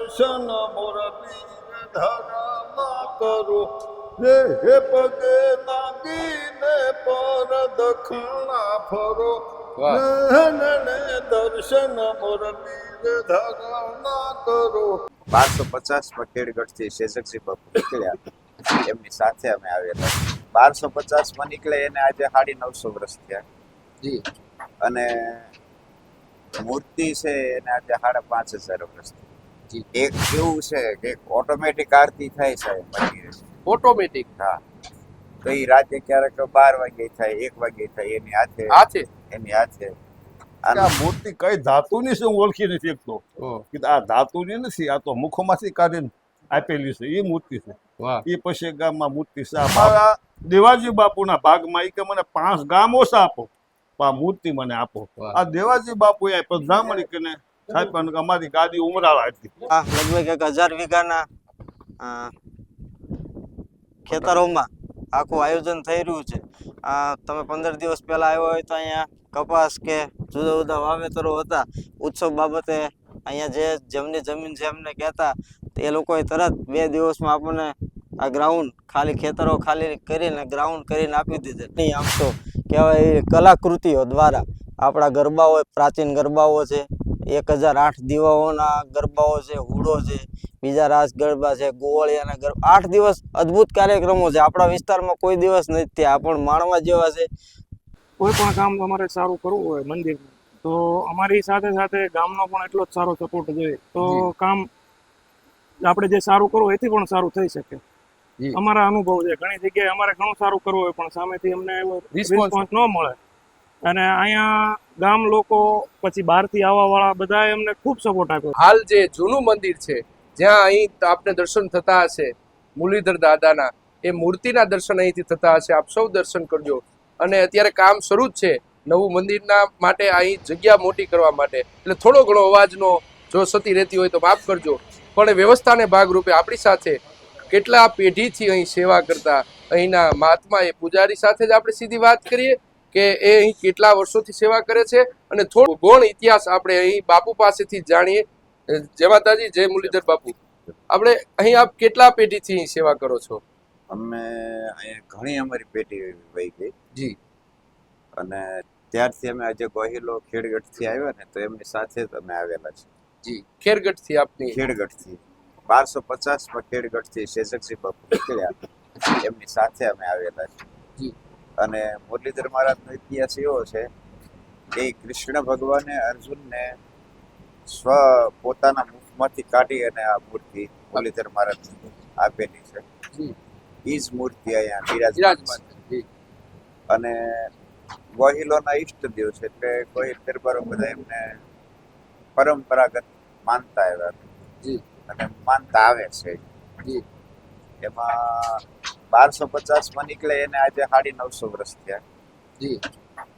દર્શન મોરબી ધરામાં કરો. રે હે પગે નાગીને પર દખણા ફરો. દર્શન મોરબી ધરામાં કરો. બારસો પચાસમાં ખેડગઢથી શેષકજી બાપુ નીકળ્યા. એમની સાથે અમે આવેલા. બારસો પચાસમાં નીકળે એને આજે સાડી નવસો વર્ષ થયા. જી. અને મૂર્તિ છે એને આજે સાડા પાંચ હજાર વર્ષ થયા. એક કેવું છે કે ઓટોમેટિક આરતી થાય સાહેબ મંદિરે. ઓટોમેટિક હા. તો એ રાતે ક્યારેક બાર વાગે થાય એક વાગે થાય એની હાથે હાથે? એની હાથે. આ મૂર્તિ કઈ ધાતુની છે હું ઓળખી નથી શકતો કે આ ધાતુની નથી આ તો મુખમાંથી કાઢીને આપેલી છે એ મૂર્તિ છે. એ પછી ગામમાં મૂર્તિ છે. અમારા દેવાજી બાપુના ભાગમાં એ કે મને પાંચ ગામ ઓછા આપો. આ મૂર્તિ મને આપો. આ દેવાજી બાપુ એ પ્રધામણી કરીને સાહેબ અમારી ગાદી ઉમરાળા હતી. લગભગ એક હજાર વીઘાના ખેતરોમાં આખું આયોજન થઈ રહ્યું છે. આ તમે પંદર દિવસ પહેલા આવ્યો હોય તો અહીંયા કપાસ કે જુદા જુદા વાવેતરો હતા. ઉત્સવ બાબતે અહીંયા જે જેમની જમીન છે એમને કહેતા એ લોકોએ તરત બે દિવસમાં આપણને આ ગ્રાઉન્ડ ખાલી ખેતરો ખાલી કરીને ગ્રાઉન્ડ કરીને આપી દીધે. નહીં, આમ તો કહેવાય કલાકૃતિઓ દ્વારા આપણા ગરબાઓ, પ્રાચીન ગરબાઓ છે. એક હજાર આઠ દીવાઓના ગરબાઓ છે હુડો છે બીજા રાસ ગરબા છે ગોવાળિયાના ગરબા. આઠ દિવસ અદ્ભુત કાર્યક્રમો છે. આપણા વિસ્તારમાં કોઈ દિવસ નથી થયા. પણ માણવા જેવા છે. કોઈ પણ કામ અમારે સારું કરવું હોય મંદિર તો અમારી સાથે સાથે ગામનો પણ એટલો જ સારો સપોર્ટ જોઈએ તો કામ આપણે જે સારું કરવું એથી પણ સારું થઈ શકે. અમારા અનુભવ છે. ઘણી જગ્યાએ અમારે ઘણું સારું કરવું હોય પણ સામેથી અમને એવો રિસ્પોન્સ ન મળે. અને અહીંયા ગામ લોકો પછી બહારથી આવવા વાળા એમને ખૂબ સપોર્ટ આપ્યો. હાલ જે જૂનું મંદિર છે, જ્યાં અહીં આપને દર્શન થતા હશે, મુરલીધર દાદાના, એ મૂર્તિના દર્શન અહીંથી થતા હશે. આપ સૌ દર્શન કરજો. અને અત્યારે કામ શરૂ જ છે નવું મંદિરના માટે, અહીં જગ્યા મોટી કરવા માટે. એટલે થોડો ઘણો અવાજનો જો સતી રહેતી હોય તો માફ કરજો. પણ વ્યવસ્થાને ભાગરૂપે આપણી સાથે કેટલા પેઢીથી અહીં સેવા કરતા, અહીંના મહાત્મા એ પૂજારી સાથે જ આપણે સીધી વાત કરીએ? કે એ અહીં કેટલા વર્ષોથી સેવા કરે છે અને થોડો ગૌણ ઇતિહાસ આપણે અહીં બાપુ પાસેથી જાણીએ. જય માતાજી જય મુરલીધર બાપુ. આપણે અહીં આપ કેટલા પેઢીથી અહીં સેવા કરો છો? અમે ઘણી અમારી પેઢી વહી ગઈ. જી. અને ત્યારથી અમે આજે ગોહિલો ખેડગઢથી આવ્યા ને તો એમની સાથે જ અમે આવેલા છે જી ખેડગઢથી આપની. ખેડગઢથી. બારસો પચાસમાં ખેડગઢથી શેષકજી બાપુ નીકળ્યા. એમની સાથે અમે આવેલા છે જી. અને મુરલીધર મહારાજનો ઇતિહાસ એવો છે કે ઈ કૃષ્ણ ભગવાને અર્જુનને સ્વ પોતાના મુખમાંથી કાઢી અને આ મૂર્તિ મુરલીધર મહારાજ આપેલી છે. એ જ મૂર્તિ અહીંયા બિરાજમાન છે. અને ગોહિલોના ઈષ્ટદેવ છે એટલે કોઈ દરબારો બધા એમને પરંપરાગત માનતા આવ્યા અને માનતા આવે છે. એમાં બારસો પચાસમાં નીકળે એને આજે સાડી નવસો વર્ષ થયા. જી.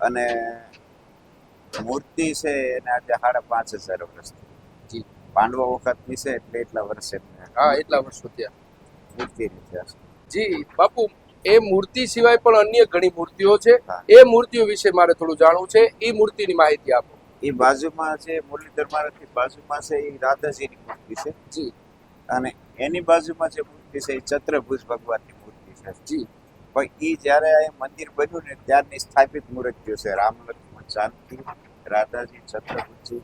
અને મૂર્તિ છે એને આજે સાડા પાંચ હજાર વર્ષ જી. પાંડવો વખતની છે એટલે એટલા વર્ષ હા એટલા વર્ષો થયા. મૂર્તિની થયા જી બાપુ એ મૂર્તિ સિવાય પણ અન્ય ઘણી મૂર્તિઓ છે. એ મૂર્તિઓ વિશે મારે થોડું જાણવું છે. એ મૂર્તિની માહિતી આપો. એ બાજુમાં જે મુરલીધર મહારાજની બાજુમાં છે એ રાધાજીની મૂર્તિ છે. જી. અને એની બાજુમાં જે મૂર્તિ છે એ ચત્રભુજ ભગવાનની મૂર્તિ છે જી પણ એ જ્યારે આ મંદિર બન્યું ને ત્યારની સ્થાપિત મૂર્તિઓ છે રામ લક્ષ્મણ જાનકી રાધાજી છત્રભુજી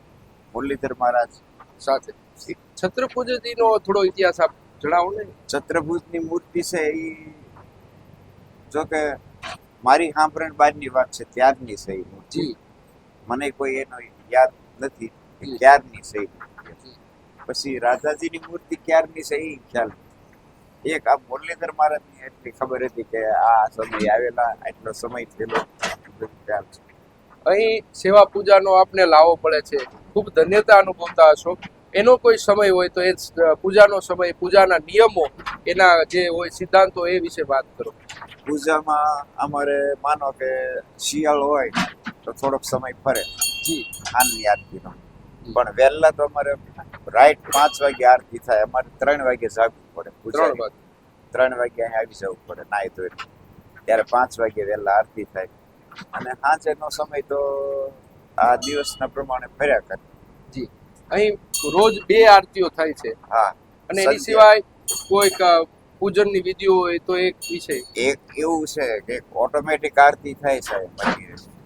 મુરલીધર મહારાજ સાથે છત્રપૂજજીનો થોડો ઇતિહાસ આપ જણાવો ને છત્રભુજની મૂર્તિ છે એ જો કે મારી સાંભળણ બાદની વાત છે ત્યારની છે એ મૂર્તિ મને કોઈ એનો યાદ નથી ત્યારની છે ની મૂર્તિ. જી. પછી રાધાજીની મૂર્તિ ક્યારની છે એ ખ્યાલ નથી. એક આ મુરલીધર મહારાજની એટલી ખબર હતી કે આ સમય આવેલા આટલો સમય થયેલો. ખ્યાલ છે અહીં સેવા પૂજાનો આપને લાવો પડે છે. ખૂબ ધન્યતા અનુભવતા હશો. એનો કોઈ સમય હોય તો એ પૂજાનો સમય પૂજાના નિયમો એના જે હોય સિદ્ધાંતો એ વિશે વાત કરો. પૂજામાં અમારે માનો કે શિયાળ હોય તો થોડોક સમય ફરે. જી. આનની આરતીનો પણ વહેલા તો અમારે રાઈટ પાંચ વાગે આરતી થાય. અમારે ત્રણ વાગે જાગવું પડે ત્રણ વાગે? ત્રણ વાગે અહીં આવી જવું પડે નાય ધોઈને ત્યારે પાંચ વાગે વહેલા આરતી થાય. અને સાંજેનો સમય તો આ દિવસના પ્રમાણે ફર્યા કરે. જી. અહીં રોજ બે આરતીઓ થાય છે. હા. અને એની સિવાય કોઈક પૂજનની વિધિઓ હોય તો એક વિષય. એક એવું છે કે ઓટોમેટિક આરતી થાય છે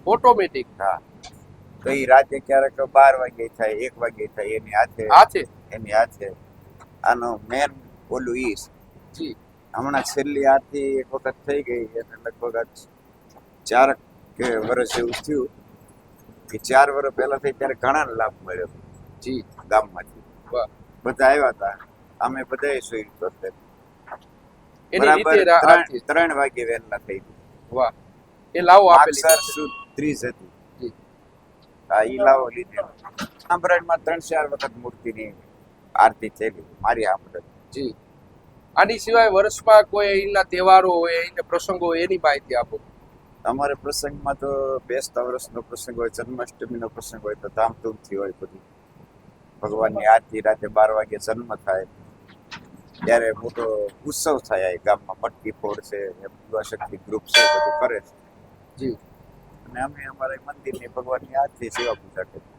ઓટોમેટિક હા. તો એ રાતે ક્યારેક બાર વાગે થાય એક વાગે થાય એની હાથે એની હાથે. આનો મેન ઓલું ઈ જી. હમણાં છેલ્લી આથી એક વખત થઈ ગઈ એટલે લગભગ ચાર કે વર્ષ એવું થયું. કે ચાર વર્ષ પહેલા થઈ ત્યારે ઘણા લાભ મળ્યો જી. ગામમાંથી. બધા આવ્યા હતા. અમે બધા સુઈ તો બરાબર ત્રણ વાગે વહેલા થઈ ગયું વાહ. એ લાવો આપેલી સર ત્રીસ હતી. જી. હા ઈ લાવો લીધેલો સાંભળમાં ત્રણ ચાર વખત મૂર્તિની આરતી થયેલી. મારી સાંભળ જી. આની સિવાય વર્ષમાં કોઈ અહીંના તહેવારો હોય અહીંના પ્રસંગો હોય એની માહિતી આપો. અમારે પ્રસંગમાં તો બેસતા વર્ષનો પ્રસંગ હોય જન્માષ્ટમીનો પ્રસંગ હોય તો ધામધૂમથી હોય બધું. ભગવાનની આરતી રાતે બાર વાગે જન્મ થાય. ત્યારે મોટો ઉત્સવ થાય આ ગામમાં. મટકી ફોડ છે યુવા શક્તિ ગ્રુપ છે બધું કરે છે. જી. અને અમે અમારે મંદિરની ભગવાનની આરતી સેવા પૂજા કરીએ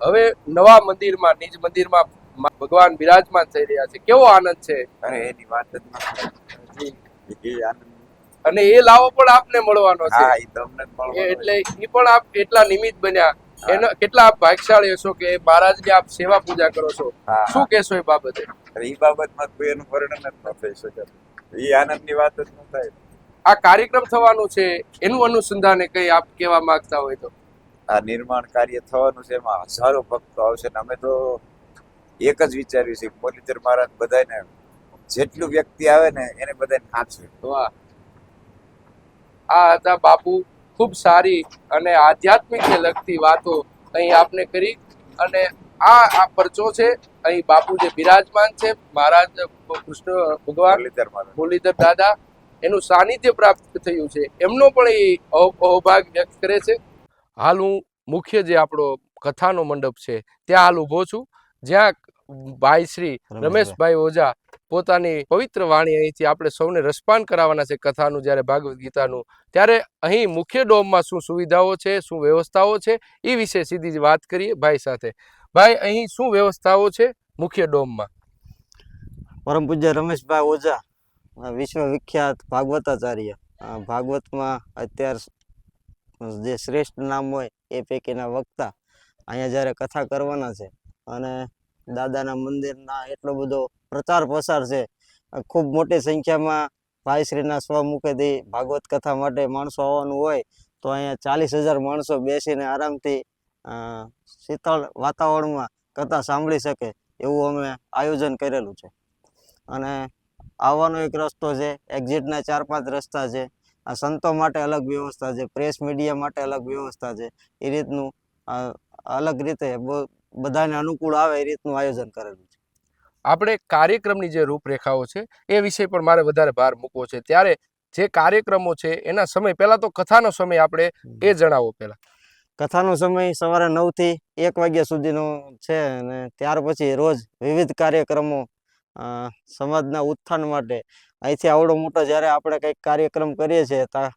હવે નવા મંદિરમાં નિજ મંદિરમાં ભગવાન બિરાજમાન થઈ રહ્યા છે. કેવો આનંદ છે? અરે એની વાત જ નથી આનંદ. અને એ લાવો પણ આપને મળવાનો છે. એટલે એ પણ આપ એટલા નિમિત્ત બન્યા. એનો કેટલા આપ ભાગ્યશાળી હશો કે મહારાજ ને આપ સેવા પૂજા કરો છો? શું કહેશો એ બાબતે? એ બાબતમાં કોઈ એનું વર્ણન જ ન થઈ શકે. એ આનંદની વાત જ ન થાય. આ કાર્યક્રમ થવાનું છે એનું અનુસંધાને કઈ આપ કહેવા માંગતા હોય તો? આ નિર્માણ કાર્ય થવાનું છે એમાં હજારો ભક્તો આવશે ને અમે તો એક જ વિચાર્યું છે મોલીધર મહારાજ બધાને જેટલું વ્યક્તિ આવે ને એને બધાને નાચવે વાહ. આ હતા બાપુ ખૂબ સારી અને આધ્યાત્મિકને લગતી વાતો અહીં આપને કરી અને આ આ પરચો છે અહીં બાપુ જે બિરાજમાન છે મહારાજ કૃષ્ણ ભગવાન મુરલીધર દાદા એનું સાનિધ્ય પ્રાપ્ત થયું છે. એમનો પણ એ અહોભાગ વ્યક્ત કરે છે. હાલ હું મુખ્ય જે આપણો કથાનો મંડપ છે ત્યાં હાલ ઊભો છું. જ્યાં ભાઈ શ્રી રમેશભાઈ. ઓઝા પોતાની પવિત્ર વાણી અહીંથી આપણે સૌને રસપાન કરાવવાના છે કથાનું જ્યારે ભાગવત ગીતાનું. ત્યારે અહીં મુખ્ય ડોમમાં શું સુવિધાઓ છે શું વ્યવસ્થાઓ છે એ વિશે સીધી જ વાત કરીએ ભાઈ સાથે. ભાઈ અહીં શું વ્યવસ્થાઓ છે મુખ્ય ડોમમાં? પરમ પૂજ્ય રમેશભાઈ ઓઝા અ, વિશ્વ વિખ્યાત ભાગવતાચાર્ય ભાગવતમાં અત્યાર જે શ્રેષ્ઠ નામ હોય એ પૈકીના વક્તા અહીંયા જ્યારે કથા કરવાના છે અને દાદાના મંદિરના એટલો બધો પ્રચાર પ્રસાર છે ખૂબ મોટી સંખ્યામાં ભાઈશ્રીના સ્વમુખેથી ભાગવત કથા માટે માણસો આવવાનું હોય તો અહીંયા ચાલીસ હજાર માણસો બેસીને આરામથી શીતળ વાતાવરણમાં કથા સાંભળી શકે એવું અમે આયોજન કરેલું છે. અને આવવાનો એક રસ્તો છે એક્ઝિટના ચાર પાંચ રસ્તા છે આ સંતો માટે અલગ વ્યવસ્થા છે પ્રેસ મીડિયા માટે અલગ વ્યવસ્થા છે એ રીતનું અલગ રીતે બધાને અનુકૂળ આવે એ રીતનું આયોજન કરેલું છે. આપણે કાર્યક્રમની જે રૂપરેખાઓ છે એ વિષય પર મારે વધારે ભાર મૂકવો છે. ત્યારે જે કાર્યક્રમો છે એના સમય પહેલાં તો કથાનો સમય આપણે એ જણાવો પહેલાં. કથાનો સમય સવારે નવથી એક વાગ્યા સુધીનો છે અને ત્યાર પછી રોજ વિવિધ કાર્યક્રમો સમાજના ઉત્થાન માટે. અહીંથી આવડો મોટો જ્યારે આપણે કંઈક કાર્યક્રમ કરીએ છીએ ત્યાં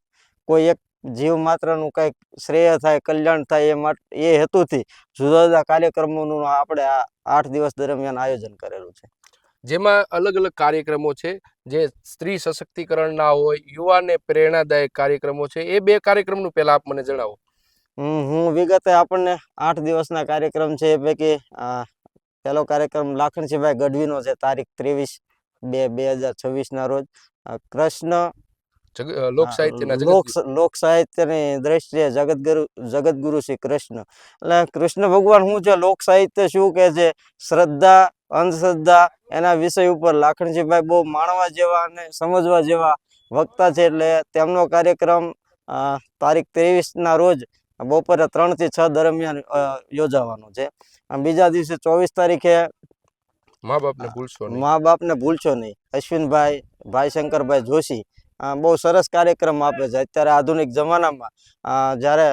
કોઈ એક જીવ માત્રનું કંઈક શ્રેય થાય કલ્યાણ થાય એ માટે એ હેતુથી જુદા જુદા કાર્યક્રમોનું આપણે આ આઠ દિવસ દરમિયાન આયોજન કરેલું છે. જેમાં અલગ અલગ કાર્યક્રમો છે જે સ્ત્રી સશક્તિકરણના હોય યુવાને પ્રેરણાદાયક કાર્યક્રમો છે એ બે કાર્યક્રમનું પહેલાં આપ મને જણાવો હું વિગતે આપણને આઠ દિવસના કાર્યક્રમ છે એ પૈકી પહેલો કાર્યક્રમ લાખણજીભાઈ ગઢવીનો છે તારીખ ત્રેવીસ બે બે હજાર છવ્વીસના રોજ. કૃષ્ણ લોક સાહિત્યના લોક દ્રષ્ટિએ જગતગુરુ જગતગુરુ શ્રી કૃષ્ણ. એટલે કૃષ્ણ ભગવાન શું છે લોક સાહિત્ય શું કહે છે? શ્રદ્ધા અંધશ્રદ્ધા એના વિષય ઉપર લાખણજીભાઈ બહુ માણવા જેવા અને સમજવા જેવા વક્તા છે. એટલે તેમનો કાર્યક્રમ તારીખ ત્રેવીસના રોજ બપોરે ત્રણથી છ દરમિયાન યોજાવાનું છે. બીજા દિવસે ચોવીસ તારીખે મા બાપને ભૂલશો મા બાપને ભૂલશો નહીં. અશ્વિનભાઈ ભાઈ શંકરભાઈ જોશી બહુ સરસ કાર્યક્રમ આપે છે. અત્યારે આધુનિક જમાનામાં જ્યારે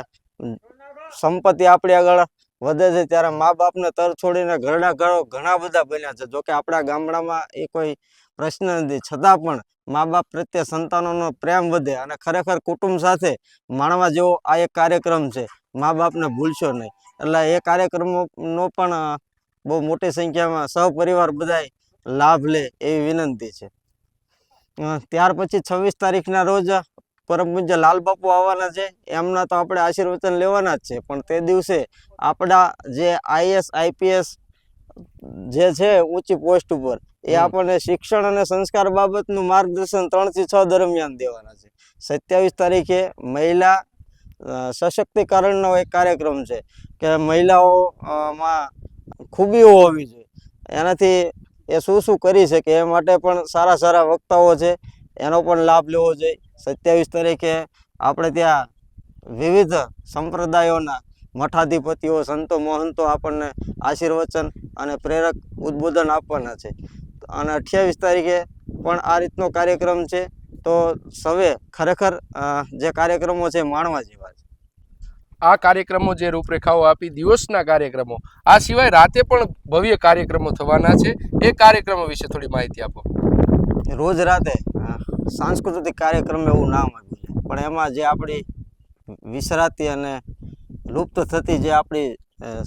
સંપત્તિ આપણી આગળ વધે છે ત્યારે મા બાપને તર છોડીને ઘરડા ઘરો ઘણા બધા બન્યા છે. જોકે આપણા ગામડામાં એ કોઈ પ્રશ્ન નથી. છતાં પણ મા બાપ પ્રત્યે સંતાનોનો પ્રેમ વધે અને ખરેખર કુટુંબ સાથે માણવા જેવો આ એક કાર્યક્રમ છે. મા બાપને ભૂલશો નહીં. એટલે એ કાર્યક્રમોનો પણ બહુ મોટી સંખ્યામાં સહપરિવાર બધાય લાભ લે એવી વિનંતી છે. ત્યાર પછી છવ્વીસ તારીખના રોજ પરમ પૂજ્ય લાલ આવવાના છે. એમના તો આપણે આશીર્વચન લેવાના જ છે. પણ તે દિવસે આપણા જે આઈએસ આઈપીએસ જે છે ઊંચી પોસ્ટ ઉપર એ આપણને શિક્ષણ અને સંસ્કાર બાબતનું માર્ગદર્શન ત્રણથી છ દરમિયાન દેવાના છે. સત્યાવીસ તારીખે મહિલા સશક્તિકરણનો એક કાર્યક્રમ છે કે મહિલાઓ માં ખૂબીઓ હોવી જોઈએ. એનાથી એ શું શું કરી શકે એ માટે પણ સારા સારા વક્તાઓ છે. એનો પણ લાભ લેવો જોઈએ. સત્યાવીસ તારીખે આપણે ત્યાં વિવિધ સંપ્રદાયોના મઠાધિપતિઓ સંતો મહંતો આપણને આશીર્વચન અને પ્રેરક ઉદ્બોધન આપવાના છે. અને અઠ્યાવીસ તારીખે પણ આ રીતનો કાર્યક્રમ છે. તો સવે ખરેખર જે કાર્યક્રમો છે માણવા જેવા છે. આ કાર્યક્રમો જે રૂપરેખાઓ આપી દિવસના કાર્યક્રમો આ સિવાય રાતે પણ ભવ્ય કાર્યક્રમો થવાના છે. એ કાર્યક્રમો વિશે થોડી માહિતી આપો. રોજ રાતે સાંસ્કૃતિક કાર્યક્રમ એવું નામ આપ્યું છે. પણ એમાં જે આપણી વિસરાતી અને લુપ્ત થતી જે આપણી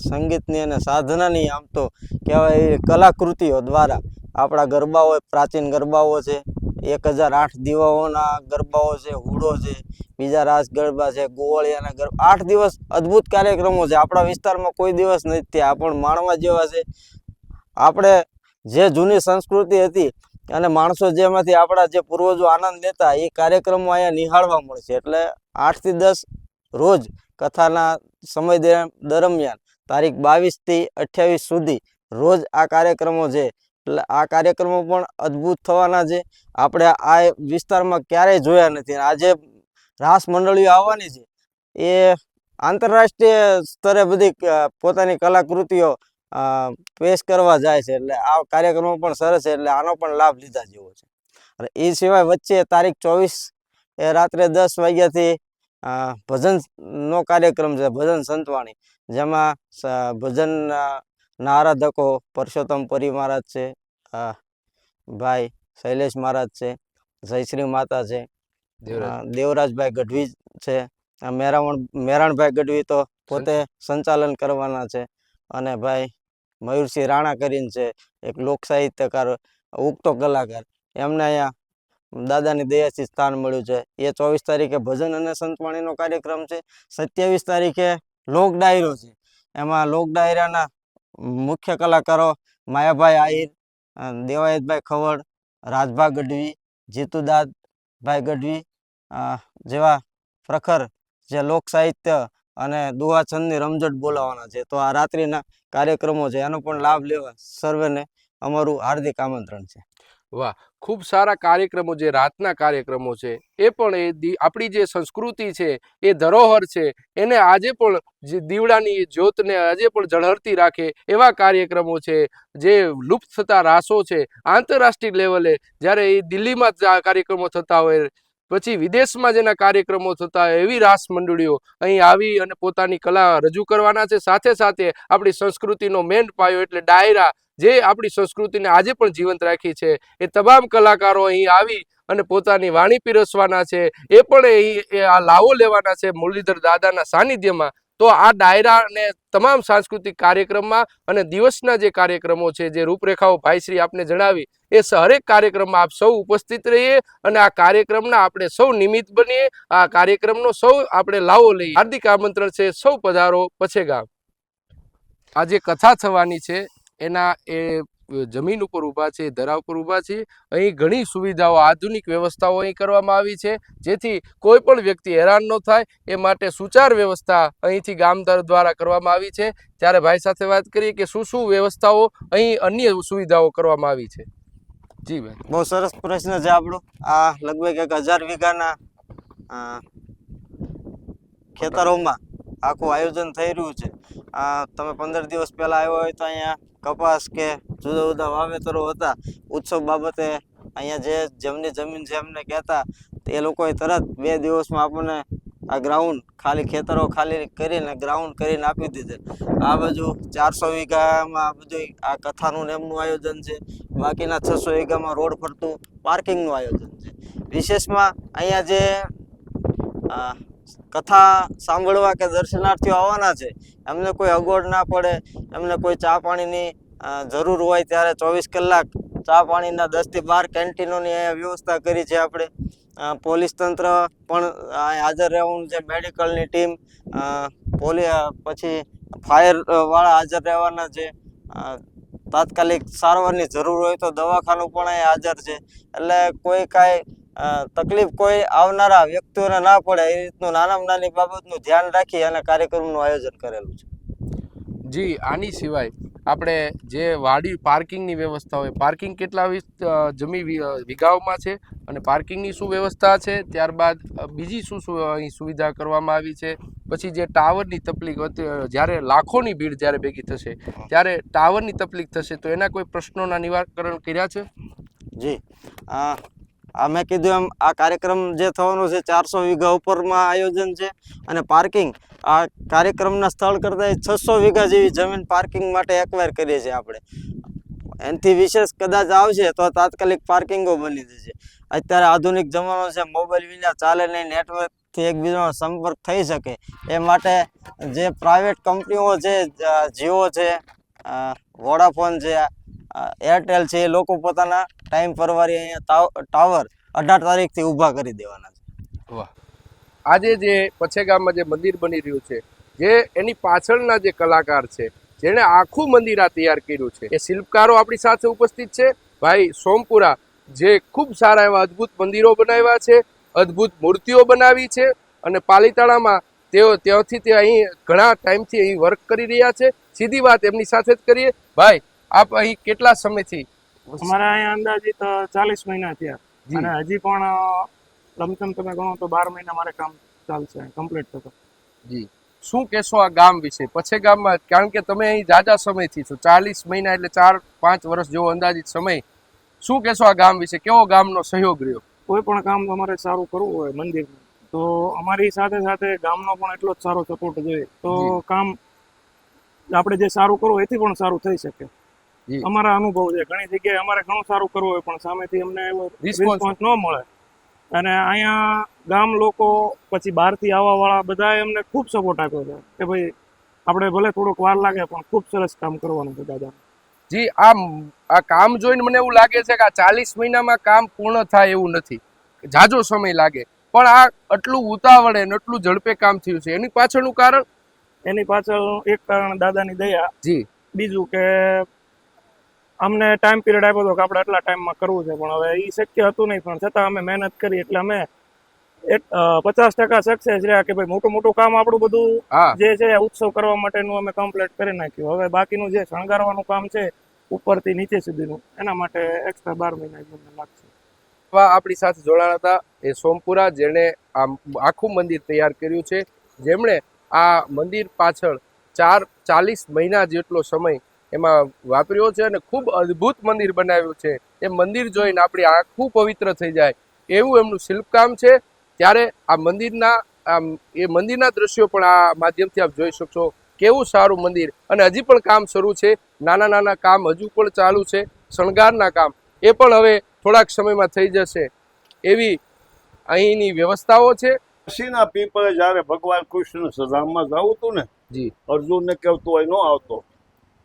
સંગીતની અને સાધનાની આમ તો કહેવાય કલાકૃતિઓ દ્વારા આપણા ગરબાઓ પ્રાચીન ગરબાઓ છે. એક હજાર આઠ દીવાઓના ગરબાઓ છે, હુડો છે, બીજા રાસ ગરબા છે, ગોવાળિયાના ગરબા. આઠ દિવસ અદ્ભુત કાર્યક્રમો છે. આપણા વિસ્તારમાં કોઈ દિવસ નથી. થયા પણ માણવા જેવા છે. આપણે જે જૂની સંસ્કૃતિ હતી અને માણસો જેમાંથી આપણા જે પૂર્વજો આનંદ લેતા, એ કાર્યક્રમો અહીંયા નિહાળવા મળશે. એટલે આઠથી દસ રોજ કથાના સમય દરમ- દરમિયાન તારીખ બાવીસથી અઠ્યાવીસ સુધી રોજ આ કાર્યક્રમો છે. એટલે આ કાર્યક્રમો પણ અદ્ભુત થવાના છે. આપણે આ વિસ્તારમાં ક્યારેય જોયા નથી આજે રાસ મંડળીઓ આવવાની છે. એ આંતરરાષ્ટ્રીય સ્તરે બધી પોતાની કલાકૃતિઓ પેશ કરવા જાય છે એટલે આ કાર્યક્રમો પણ સરસ છે એટલે આનો પણ લાભ લીધા જેવો છે. એ સિવાય વચ્ચે તારીખ ચોવીસ એ રાત્રે દસ વાગ્યાથી ભજનનો કાર્યક્રમ છે, ભજન સંતવાણી. જેમાં સ- ભજનના ના આરાધકો પરસોત્તમ પરી મહારાજ છે ભાઈ શૈલેષ મહારાજ છે જયશ્રી માતા છે દેવરાજભાઈ ગઢવી છે આ મેરાવણ મેરાણભાઈ ગઢવી તો પોતે સંચાલન કરવાના છે અને ભાઈ મયુરસિંહ રાણા કરીને છે એક લોક સાહિત્યકાર ઉગતો કલાકાર. એમને અહીંયા દાદાની દયાથી સ્થાન મળ્યું છે. એ ચોવીસ તારીખે ભજન અને સંતવાણીનો કાર્યક્રમ છે સત્યાવીસ તારીખે લોક ડાયરો છે. એમાં લોક ડાયરાના મુખ્ય કલાકારો માયાભાઈ આહિર દેવાયતભાઈ ખવડ, રાજભા ગઢવી જીતુદાદભાઈ ગઢવી જેવા પ્રખર જે લોક સાહિત્ય અને દુહાછંદની રમઝટ બોલાવવાના છે. તો આ રાત્રિના કાર્યક્રમો છે, એનો પણ લાભ લેવા સર્વેને અમારું હાર્દિક આમંત્રણ છે. ખૂબ સારા કાર્યક્રમો જે રાતના કાર્યક્રમો છે, એ પણ એ આપણી જે સંસ્કૃતિ છે, એ ધરોહર છે, એને આજે પણ જે દીવડાની જ્યોતને આજે પણ ઝળહળતી રાખે એવા કાર્યક્રમો છે, જે લુપ્ત થતા રાસો છે, આંતરરાષ્ટ્રીય લેવલે જ્યારે એ દિલ્હીમાં જ આ કાર્યક્રમો થતા હોય પછી વિદેશમાં જેના કાર્યક્રમો થતા એવી રાસ મંડળીઓ અહીં આવી અને પોતાની કલા રજૂ કરવાના છે. સાથે સાથે આપણી સંસ્કૃતિનો મેન પાયો એટલે ડાયરા, જે આપણી સંસ્કૃતિને આજે પણ જીવંત રાખી છે. એ તમામ કલાકારો અહીં આવી અને પોતાની વાણી પીરસવાના છે. એ પણ અહીં આ લાવો લેવાના છે મુરલીધર દાદાના સાનિધ્યમાં. તો આ ડાયરા અને તમામ સાંસ્કૃતિક કાર્યક્રમમાં અને દિવસના જે કાર્યક્રમો છે, જે રૂપરેખાઓ ભાઈશ્રી આપને જણાવી, એ હરેક કાર્યક્રમમાં આપ સૌ ઉપસ્થિત રહીએ અને આ કાર્યક્રમના આપણે સૌ નિમિત્ત બનીએ, આ કાર્યક્રમનો સૌ આપણે લાવો લઈએ. હાર્દિક આમંત્રણ છે, સૌ પધારો પછેગામ આ જે કથા થવાની છે, એના એ જમીન ઉપર ઊભા છે, ધરા ઉપર ઊભા છે. અહીં ઘણી સુવિધાઓ, આધુનિક વ્યવસ્થાઓ અહીં કરવામાં આવી છે, જેથી કોઈ પણ વ્યક્તિ હેરાન ન થાય. એ માટે સુચાર વ્યવસ્થા અહીંથી ગામદાર દ્વારા કરવામાં આવી છે. ત્યારે ભાઈ સાથે વાત કરીએ કે શું શું વ્યવસ્થાઓ અહીં અન્ય સુવિધાઓ કરવામાં આવી છે? જી ભાઈ. બહુ સરસ પ્રશ્ન છે આપણો. આ લગભગ એક હજાર વીઘાના ખેતરોમાં આખું આયોજન થઈ રહ્યું છે. આ તમે પંદર દિવસ પહેલાં આવ્યો હોય તો અહીંયા કપાસ કે જુદા જુદા વાવેતરો હતા. ઉત્સવ બાબતે અહીંયા જે જેમની જમીન છે એમને કહેતા એ લોકોએ તરત બે દિવસમાં આપણને આ ગ્રાઉન્ડ ખાલી ખેતરો ખાલી કરીને ગ્રાઉન્ડ કરીને આપી દીધે. આ બાજુ ચારસો વીઘામાં બધું આ કથાનું ને એમનું આયોજન છે. બાકીના છસો વીઘામાં રોડ ફરતું પાર્કિંગનું આયોજન છે. વિશેષમાં અહીંયા જે આ, કથા સાંભળવા કે દર્શનાર્થીઓ આવવાના છે, એમને કોઈ અગવડ ના પડે, એમને કોઈ ચા પાણીની જરૂર હોય ત્યારે ચોવીસ કલાક ચા પાણીના દસથી બાર કેન્ટીનોની અહીંયા વ્યવસ્થા કરી છે આપણે. પોલીસ તંત્ર પણ હાજર રહેવાનું છે, મેડિકલની ટીમ પોલી પછી ફાયરવાળા હાજર રહેવાના છે. તાત્કાલિક સારવારની જરૂર હોય તો દવાખાનું પણ અહીંયા હાજર છે. એટલે કોઈ કાંઈ તકલીફ કોઈ આવનારા વ્યક્તિઓને ના પડે એ રીતનું નાનામાં નાની બાબતનું ધ્યાન રાખી અને કાર્યક્રમનું આયોજન કરેલું છે. જી આની સિવાય આપણે જે વાડી પાર્કિંગની વ્યવસ્થા હોય પાર્કિંગ કેટલા જમી વી- અ, છે અને પાર્કિંગની શું વ્યવસ્થા છે? ત્યારબાદ બીજી શું શું અહીં સુવિધા કરવામાં આવી છે? પછી જે ટાવરની તકલીફ જ્યારે લાખોની ભીડ જ્યારે ભેગી થશે ત્યારે ટાવરની તકલીફ થશે તો એના કોઈ પ્રશ્નોના નિવારણ કર્યા છે? જી આ મેં કીધું એમ, આ કાર્યક્રમ જે થવાનો છે ચારસો વીઘા ઉપરમાં આયોજન છે અને પાર્કિંગ આ કાર્યક્રમના સ્થળ કરતાં છસો વીઘા જેવી જમીન પાર્કિંગ માટે એક્વાયર કરીએ છીએ આપણે. એનાથી વિશેષ કદાચ આવશે તો તાત્કાલિક પાર્કિંગો બની જશે. અત્યારે આધુનિક જમાનો છે મોબાઈલ વિના ચાલે નહીં નેટવર્કથી એકબીજાનો સંપર્ક થઈ શકે. એ માટે જે પ્રાઇવેટ કંપનીઓ છે જીઓ છે વોડાફોન છે એરટેલ છે, એ લોકો પોતાના ટાઈમ પરવારી અહીંયા ટાવર અઢાર તારીખથી ઊભા કરી દેવાના છે. આજે જે પછેગામમાં જે મંદિર બની રહ્યું છે, જે એની પાછળના જે કલાકાર છે, જેણે આખું મંદિર આ તૈયાર કર્યું છે. એ શિલ્પકારો આપણી સાથે ઉપસ્થિત છે. ભાઈ સોમપુરા જે ખૂબ સારા એવા અદ્ભુત મંદિરો બનાવ્યા છે, અદ્ભુત મૂર્તિઓ બનાવી છે અને પાલીતાણામાં તેઓ ત્યાંથી તે અહીં ઘણા ટાઈમથી અહીં વર્ક કરી રહ્યા છે. સીધી વાત એમની સાથે જ કરીએ. ભાઈ આપ અહીં કેટલા સમયથી અમારા અહીંયા અંદાજિત ચાલીસ મહિના થયા. અને હજી પણ લમસમ તમે ગણો તો બાર મહિના મારે કામ ચાલશે કમ્પ્લીટ થતો. જી. શું કહેશો આ ગામ વિશે? પછી ગામમાં કારણ કે તમે અહીં જાજા સમયથી છો ચાલીસ મહિના એટલે ચાર પાંચ વર્ષ જેવો અંદાજિત સમય. શું કહેશો આ ગામ વિશે? કેવો ગામનો સહયોગ રહ્યો? કોઈ પણ કામ અમારે સારું કરવું હોય મંદિરનું તો અમારી સાથે સાથે ગામનો પણ એટલો જ સારો સપોર્ટ જોઈએ. તો કામ આપણે જે સારું કરવું એથી પણ સારું થઈ શકે. અમારા અનુભવ છે. ઘણી જગ્યાએ અમારે ઘણું સારું કરવું હોય પણ સામેથી અમને એવો રિસ્પોન્સ ન મળે. અને અહીંયા ગામ લોકો પછી બહારથી આવવા વાળા બધાએ અમને ખૂબ સપોર્ટ આપ્યો છે. કે ભાઈ આપણે ભલે થોડોક વાર લાગે પણ ખૂબ સરસ કામ કરવાનું છે દાદા. જી આ આ કામ જોઈને મને એવું લાગે છે કે આ ચાલીસ મહિનામાં કામ પૂર્ણ થાય એવું નથી. જાજો સમય લાગે. પણ આ આટલું ઉતાવળે ને આટલું ઝડપે કામ થયું છે. એની પાછળનું કારણ? એની પાછળ એક કારણ દાદાની દયા. જી. બીજું કે અમને ટાઈમ પીરિયડ આપ્યો હતો કે આપણે આટલા ટાઈમમાં કરવું છે પણ હવે એ શક્ય હતું નહીં પણ છતાં અમે મહેનત કરી એટલે અમે પચાસ ટકા સક્સેસ રહ્યા કે ભાઈ મોટું મોટું કામ આપણું બધું જે છે ઉત્સવ કરવા માટેનું અમે કમ્પ્લીટ કરી નાખ્યું. હવે બાકીનું જે શણગારવાનું કામ છે ઉપરથી નીચે સુધીનું એના માટે એક્સ્ટ્રા બાર મહિના મને લાગશે. આપણી સાથે જોડાયા હતા એ સોમપુરા જેણે આ આખું મંદિર તૈયાર કર્યું છે. જેમણે આ મંદિર પાછળ ચાર ચાલીસ મહિના જેટલો સમય એમાં વાપર્યો છે અને ખૂબ અદ્ભુત મંદિર બનાવ્યું છે. એ મંદિર જોઈને આપણી આખું પવિત્ર થઈ જાય. એવું એમનું શિલ્પકામ છે. ત્યારે આ મંદિરના આમ એ મંદિરના દ્રશ્યો પણ આ માધ્યમથી આપ જોઈ શકશો. કેવું સારું મંદિર. અને હજી પણ કામ શરૂ છે. નાના નાના કામ હજુ પણ ચાલુ છે. શણગારના કામ. એ પણ હવે થોડાક સમયમાં થઈ જશે. એવી અહીંની વ્યવસ્થાઓ છે. કાશીના પીપળે જ્યારે ભગવાન કૃષ્ણ સધામમાં જવું હતું ને જી. અર્જુનને કહેતો હોય ન આવતો.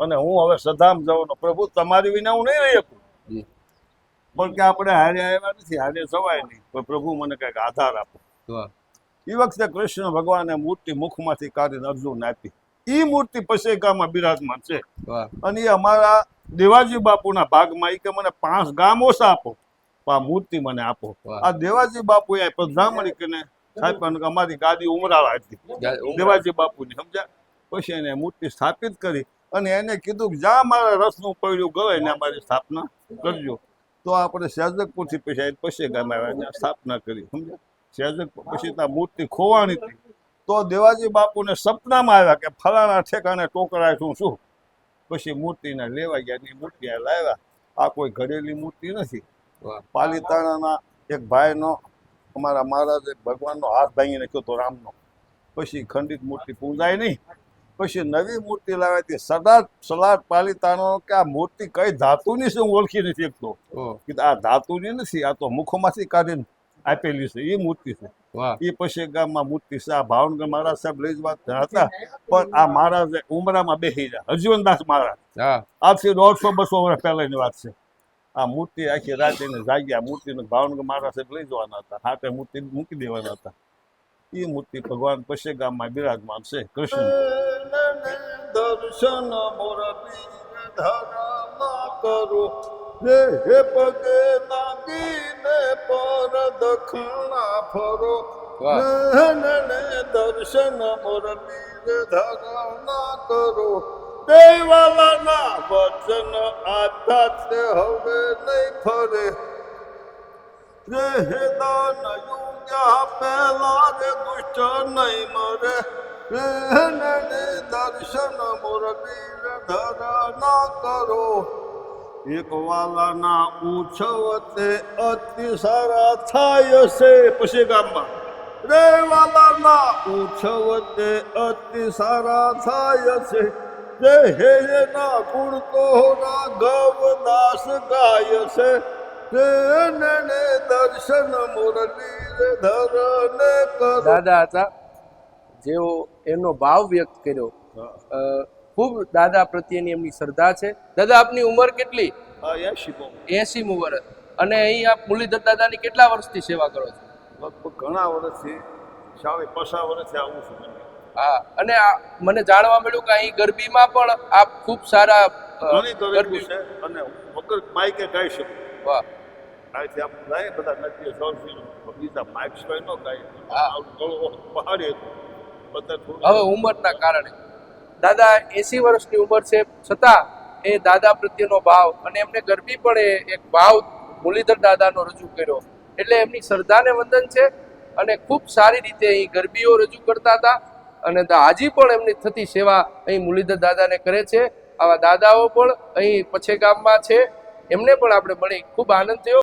અને હું હવે સધામ જવાનો પ્રભુ તમારી વિના હું નહીં રહી શકું. પણ કે આપણે હારે આવ્યા નથી હારે જવાય નહીં. પણ પ્રભુ મને કંઈક આધાર આપો. એ વખતે કૃષ્ણ ભગવાને મૂર્તિ મુખમાંથી કાઢીને અર્જુન આપી. એ મૂર્તિ પશેકામાં બિરાજમાન છે. અને એ અમારા દેવાજી બાપુના ભાગમાં એ કે મને પાંચ ગામ ઓછા આપો. આ મૂર્તિ મને આપો. આ દેવાજી બાપુ એ પ્રધામણી કે સાહેબ અમારી ગાદી ઉમરાવા હતી. દેવાજી બાપુની સમજ્યા? પછી એને મૂર્તિ સ્થાપિત કરી. અને એને કીધું કે જ્યાં મારા રસનું પડ્યું ગવે ને અમારી સ્થાપના કરજો. તો આપણે શાજકપુરથી પછી પછી ગામ આવ્યા સ્થાપના કરી સમજ્યા? શાજકપુર પછી ત્યાં મૂર્તિ ખોવાણી હતી. તો દેવાજી બાપુને સપનામાં આવ્યા કે ફલાણા ઠેકાણે ટોકરાય શું શું? પછી મૂર્તિને લેવા ગયા ની મૂર્તિ લાવ્યા. આ કોઈ ઘડેલી મૂર્તિ નથી. પાલીતાણાના એક ભાઈનો અમારા મહારાજે ભગવાનનો હાથ ભાંગી નાખ્યો તો રામનો. પછી ખંડિત મૂર્તિ પૂજાય નહીં. પછી નવી મૂર્તિ લાવે તે સરદાર સલાટ પાલિતાનો કે આ મૂર્તિ કઈ ધાતુની છે હું ઓળખી નથી શકતો કે આ ધાતુની નથી આ તો મુખમાંથી કાઢીને આપેલી છે એ મૂર્તિ છે. એ પછી ગામમાં મૂર્તિ છે આ ભાવનગર મહારાજ સાહેબ લઈ જવા હતા. પણ આ મહારાજ ઉમરામાં બેસી ગયા હરજીવનદાસ મહારાજ. આજથી દોઢસો બસો વર્ષ પહેલાની વાત છે. આ મૂર્તિ આખી રાત્રિને જાગ્યા મૂર્તિને ભાવનગર મહારાજ સાહેબ લઈ જવાના હતા. હાથે મૂર્તિ મૂકી દેવાના હતા. એ મૂર્તિ ભગવાન પછી ગામમાં બિરાજમાન છે કૃષ્ણ. દર્શન મોરબી ધરા કરો રે હે પગે નાગીને પર દખણા ફરો નને દર્શન મોરબી ધરા કરો દેવાલાના વચન આધા છે હવે નહીં ફરે રે હે દાન યુગ્યા પહેલા રે દુષ્ટ નહીં મરે. રે દર્શન મોરબી ધર ના કરો. એક વાલાના ઉછવતે અતિ સારા થાય છે પછી ગામમાં. રે વાલાના ઉછવતે અતિ સારા થાય છે જે હે ના ગુણ તો રાઘવ દાસ ગાય છે નને દર્શન મુરલી રે ધરને કરો. દાદા હતા. જેઓ એમનો ભાવ વ્યક્ત કર્યો ખૂબ દાદા પ્રત્યેની એમની શ્રદ્ધા છે. દાદા આપની ઉંમર કેટલી? એસી વર્ષ. અને અહીં આપ મુરલીધર દાદાની કેટલા વર્ષથી સેવા કરો છો? લગભગ ઘણા વર્ષથી સાવે પસા વર્ષથી આવું છું હા અને આ મને જાણવા મળ્યું કે અહીં ગરબીમાં પણ આપ ખૂબ સારા ગરબી. છે અને વગર માઈકે ગાઈ શકું. વાહ. અહીંથી આપ બધા નદીએ સૌથી બીજા માઇક સિવાય ન ગાય હા. આવું ગળો પહાડી થોડું હવે ઉંમરના કારણે. દાદા એસી વર્ષની ઉંમર છે, છતાં એ દાદા પ્રત્યેનો ભાવ અને એમને ગરબી પણ એ એક ભાવ મુરલીધર દાદાનો રજૂ કર્યો. એટલે એમની શ્રદ્ધાને વંદન છે અને ખૂબ સારી રીતે અહીં ગરબીઓ રજૂ કરતા હતા અને હાજી પણ એમની થતી સેવા અહીં મુરલીધર દાદાને કરે છે. આવા દાદાઓ પણ અહીં પછે ગામમાં છે. એમને પણ આપણે મળી. ખૂબ આનંદ થયો.